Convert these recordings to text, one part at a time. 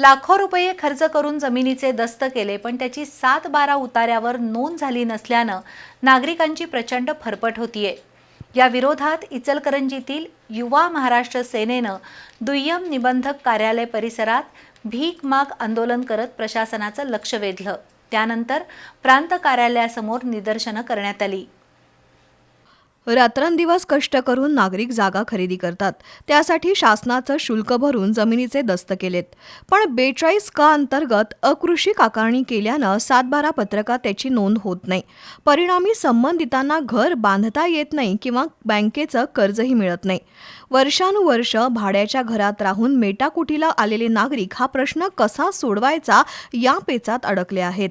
लाखो रुपये खर्च करून जमिनीचे दस्त केले पण त्याची सात बारा उतार्यावर नोंद झाली नसल्यानं नागरिकांची प्रचंड फरफट होतीये. या विरोधात इचलकरंजीतील युवा महाराष्ट्र सेनेनं दुय्यम निबंधक कार्यालय परिसरात भीक माग आंदोलन करत प्रशासनाचं लक्ष वेधलं. त्यानंतर प्रांत कार्यालयासमोर निदर्शनं करण्यात आली. रात्रंदिवस कष्ट करून नागरिक जागा खरेदी करतात. त्यासाठी शासनाचं शुल्क भरून जमिनीचे दस्त केलेत. पण बेचाळीस का अंतर्गत अकृषिक आकारणी केल्यानं सातबारा पत्रकात त्याची नोंद होत नाही. परिणामी संबंधितांना घर बांधता येत नाही किंवा बँकेचं कर्जही मिळत नाही. वर्षानुवर्ष भाड्याच्या घरात राहून मेटाकुटीला आलेले नागरिक हा प्रश्न कसा सोडवायचा या पेचात अडकले आहेत.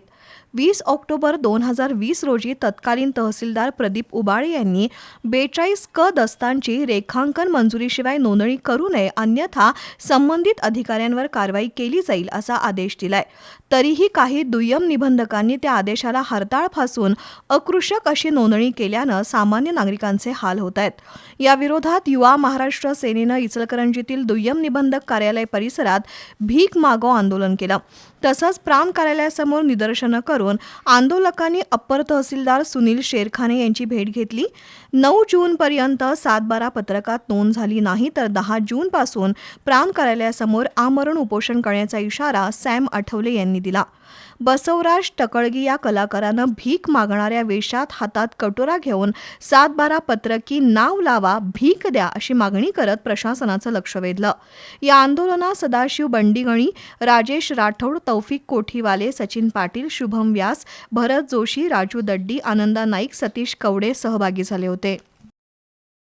वीस ऑक्टोबर दोन हजार वीस रोजी तत्कालीन तहसीलदार प्रदीप उबाळे यांनी बेचाळीस क दस्तांची रेखांकन मंजुरीशिवाय नोंदणी करू नये अन्यथा संबंधित अधिकाऱ्यांवर कारवाई केली जाईल असा आदेश दिलाय. तरीही काही दुय्यम निबंधकांनी त्या आदेशाला हरताळ फासून अकृषक अशी नोंदणी केल्यानं सामान्य नागरिकांचे हाल होत आहेत याविरोधात युवा महाराष्ट्र सेनेनं इचलकरंजीतील दुय्यम निबंधक कार्यालय परिसरात भीक मागो आंदोलन केलं. तसंच प्रांत कार्यालयासमोर निदर्शनं करून आंदोलकांनी अप्पर तहसीलदार सुनील शेरखाने यांची भेट घेतली. नऊ जूनपर्यंत सातबारा पत्रकात नोंद झाली नाही तर दहा जूनपासून प्रांत कार्यालयासमोर आमरण उपोषण करण्याचा इशारा सॅम आठवले यांनी दिला. बसवराज टकळगी या कलाकारानं भीक मागणाऱ्या वेशात हातात कटोरा घेऊन सातबारा पत्रकी नाव लावा भीक द्या अशी मागणी करत प्रशासनाचं लक्ष वेधलं. या आंदोलनात सदाशिव बंडीगणी राजेश राठोड तौफिक कोठीवाले सचिन पाटील शिव शुभम व्यास भरत जोशी राजू दड्डी आनंदा नाईक सतीश कवडे सहभागी झाले होते.